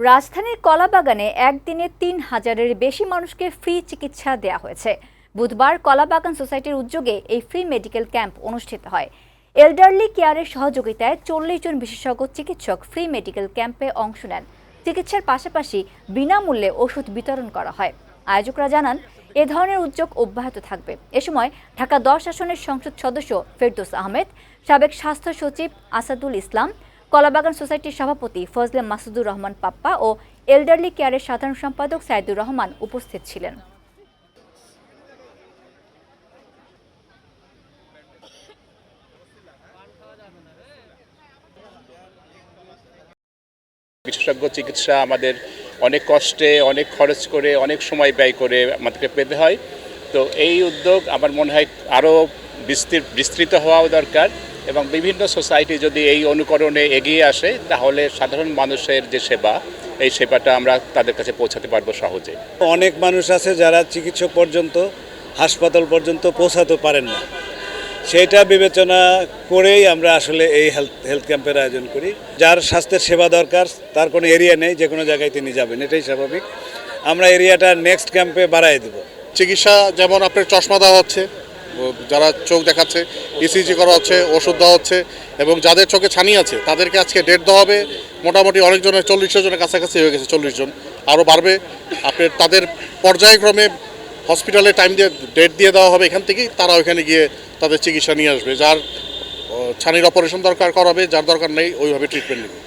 রাজধানীর কলাবাগানে একদিনে তিন হাজারের বেশি মানুষকে ফ্রি চিকিৎসা দেওয়া হয়েছে। বুধবার কলাবাগান সোসাইটির উদ্যোগে এই ফ্রি মেডিকেল ক্যাম্প অনুষ্ঠিত হয়। এল্ডারলি কেয়ারের সহযোগিতায় চল্লিশ জন বিশেষজ্ঞ চিকিৎসক ফ্রি মেডিকেল ক্যাম্পে অংশ নেন। চিকিৎসার পাশাপাশি বিনামূল্যে ওষুধ বিতরণ করা হয়। আয়োজকরা জানান, এ ধরনের উদ্যোগ অব্যাহত থাকবে। এ সময় ঢাকা দশ আসনের সংসদ সদস্য ফেরদৌস আহমেদ, সাবেক স্বাস্থ্য সচিব আসাদুল ইসলাম কলাবাগান সোসাইটির সভাপতি ফজলে মাসুদুর রহমান পাপ্পা ও এল্ডারলি কেয়ারের সাধারণ সম্পাদক সাইদুর রহমান উপস্থিত ছিলেন। বিশেষজ্ঞ চিকিৎসা আমাদের অনেক কষ্টে, অনেক খরচ করে, অনেক সময় ব্যয় করে আমাদেরকে পেতে হয়। তো এই উদ্যোগ আমার মনে হয় আরও বিস্তৃত হওয়াও দরকার। এবং বিভিন্ন সোসাইটি যদি এই অনুকরণে এগিয়ে আসে তাহলে সাধারণ মানুষের যে সেবা এই সেবাটা আমরা তাদের কাছে পৌঁছাতে পারব সহজে। অনেক মানুষ আছে যারা চিকিৎসক পর্যন্ত হাসপাতাল পর্যন্ত পৌঁছাতে পারেন না। সেটা বিবেচনা করেই আমরা আসলে এই হেলথ হেলথ ক্যাম্পের আয়োজন করি। যার স্বাস্থ্যের সেবা দরকার তার কোনো এরিয়া নেই যে কোনো জায়গায় তিনি যাবেন এটাই স্বাভাবিক। আমরা এরিয়াটা নেক্সট ক্যাম্পে বাড়াই দেবো। চিকিৎসা যেমন আপনার চশমা দেওয়া হচ্ছে যারা চোখ দেখাচ্ছে ইসিজি করা হচ্ছে, ওষুধ দেওয়া হচ্ছে, এবং যাদের চোখে ছানি আছে, তাদেরকে আজকে ডেট দেওয়া হবে। মোটামুটি অনেকজনের চল্লিশ জনের কাছাকাছি হয়ে গেছে চল্লিশ জন আরও বাড়বে। আপনার তাদের পর্যায়ক্রমে হসপিটালে টাইম দিয়ে ডেট দিয়ে দেওয়া হবে এখান থেকেই, তারা ওইখানে গিয়ে তাদের চিকিৎসা নিয়ে আসবে। যার ছানির অপারেশন দরকার করাবে, যার দরকার নেই, ওইভাবে ট্রিটমেন্ট নেবে।